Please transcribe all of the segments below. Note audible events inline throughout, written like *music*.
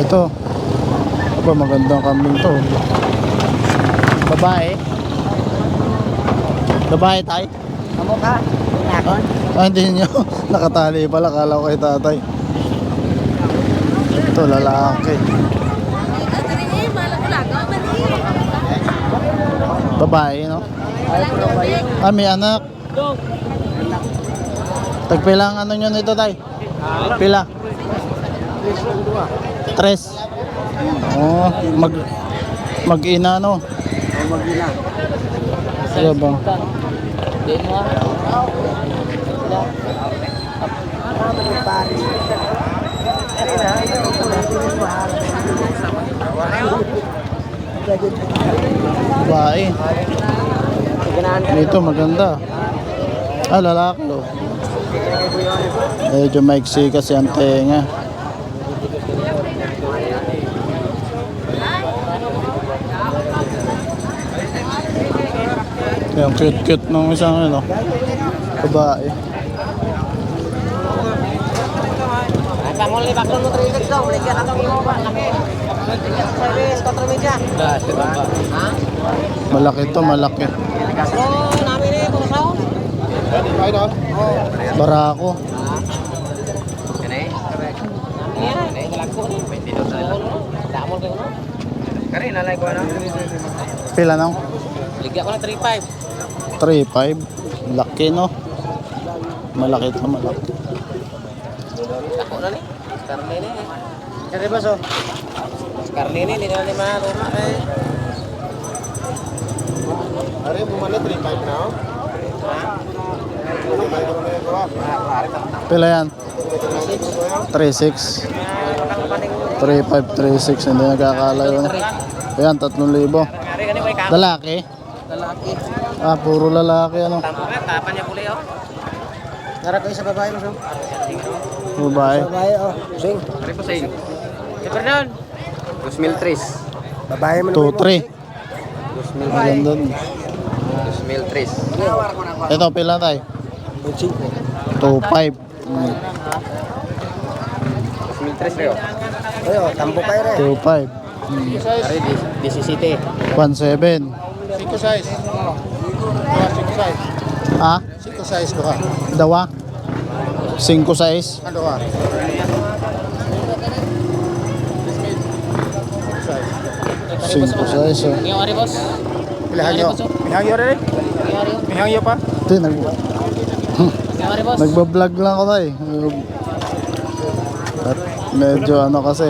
Ito. Aba, magandang kambing to. Babae. Babae tayo. Amo ka? Nakon? Ah, hindi nyo. *laughs* Nakatali pala. Kala ko kay tatay. Ito, lalaki. Babae, no? Ah, may anak. Tagpila ang ano nyo nito, tay? Pila? Tres. Oh, mag mag-ina no. Magina. Sige ba? Babae. Dito maganda. Ah, lalaki oh. Medyo maiksi kasi ang tenga. Yung cute-cute nung isang ano, babae. Panguli baklo mo trilig daw, balikan atong imo ba laki. Service kontra media. Ha? Malaki to, malaki. So, namin ni kung sao? Barako. Kani? Iya, lagu ni. 22 na lang. Damol kayo no? Kani ko na. Pila nang? Ligya ko na 35. 3.5. Laki no? Malaki to, malaki. Ako na ni. Karne ni. Kani ba so? Karne ni, hindi na ni maruma eh. Are bumalik 3.5 na. oh. Pila yan? 3.6. 3.5, 3.6. Hindi nagkakalayo na. Ayan, 3,000. Kani kani way ka. Lalaki? Lalaki. Ah, puro lalaki ano. Tampo ka, tapan niya puli oh. Nara ko sa babae mo so. Babae. Babae oh. Sing. Are po sing. Si Fernand. 2003. Babae 2.3. Maganda. 2003. Ito, pila tayo? 2.5. Hmm, 2003 reo. Ayo, tampo kayo re. 2.5. Hmm, Are 17. 1.7. 5 size. Dua 5 size. Ah? 5 size doha. Dawa? 5 size? Ano doha? 5 size. Oh. Yung ari boss. Pilahan nyo. Mihangyo rin. Mihangyo pa. Ito, Yung ari boss. nagbablog lang ako tayo. At medyo ano kasi.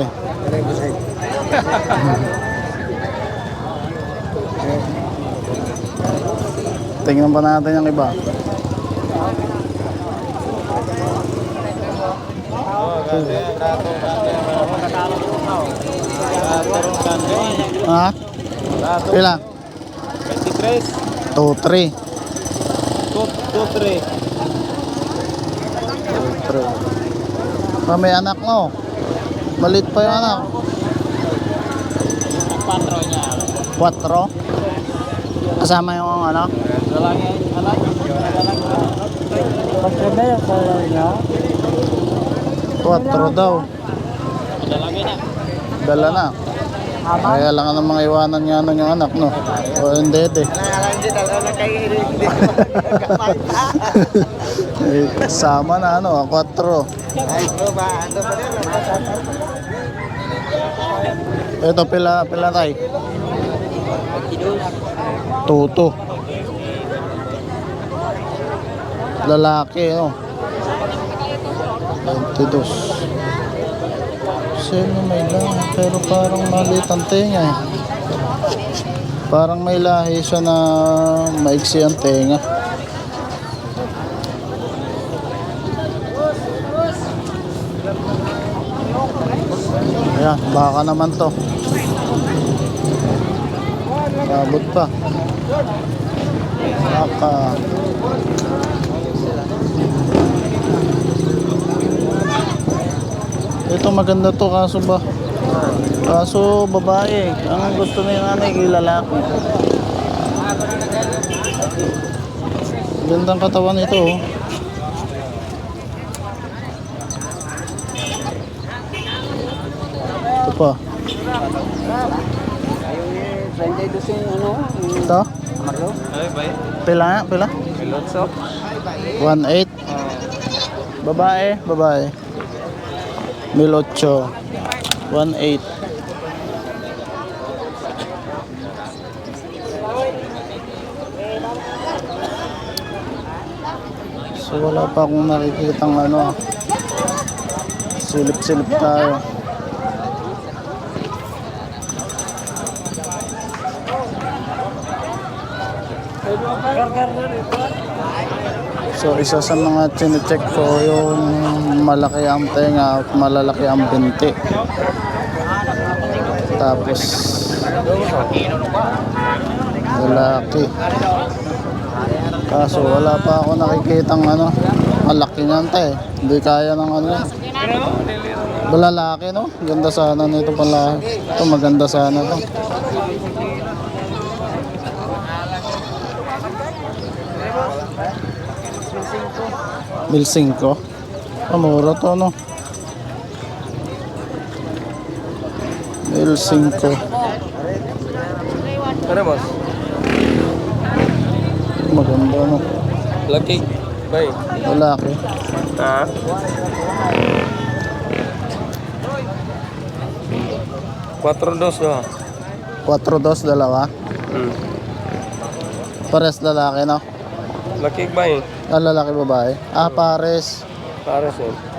Tingnan pa natin yung iba. Ha? Pila? 23. 2-3. 2 3. Pa may anak mo. Malit pa yung anak. Patro niya. 4. Kasama yung ano? Lalaki anak. Pagkanda yung color niya. 4 daw. Lalaki na. Dala na. Kaya lang ang mga iwanan nga nun yung anak, no? O hindi. *laughs* Eh, Sama na, ano, 4. Ay, bro ba? Ano pa rin? Ito, pila, pila tayo? Tuto. Lalaki, oh. 22. Sino may lang, pero parang maliit ang tenga eh. Parang may lahi siya na maiksi ang tenga. Ayan, baka naman to. Abot pa. Saka. Ito maganda to kaso ba? Kaso babae. Ang gusto na yung nanay ilalaki. Gandang katawan nito oh. Ito pa. 32 si ano? Ito? Mario. Ay, bay. Pila nga, pila? Pilotso. 1.8. Babae, babae. 1.8. 1.8. So wala pa akong nakikitang ano. Silip-silip tayo. So isa sa mga chinecheck ko yung malaki ang tenga at malalaki ang binti. Tapos lalaki. Kaso wala pa ako nakikitang ano, malaki niyan te. Hindi kaya ng ano. Balalaki no? Ganda sana nito pala. Ito maganda sana to. Mil 5. Ah, mura to no. Mil 5. Ano, boss? Maganda no. Lucky. Bay. Lalaki. Ha? Quatro dos, no? 4-2 dalawa. Hmm. Pares lalaki no. Lucky ba eh? Ah, lalaki babae. Ah, pares. Para sir.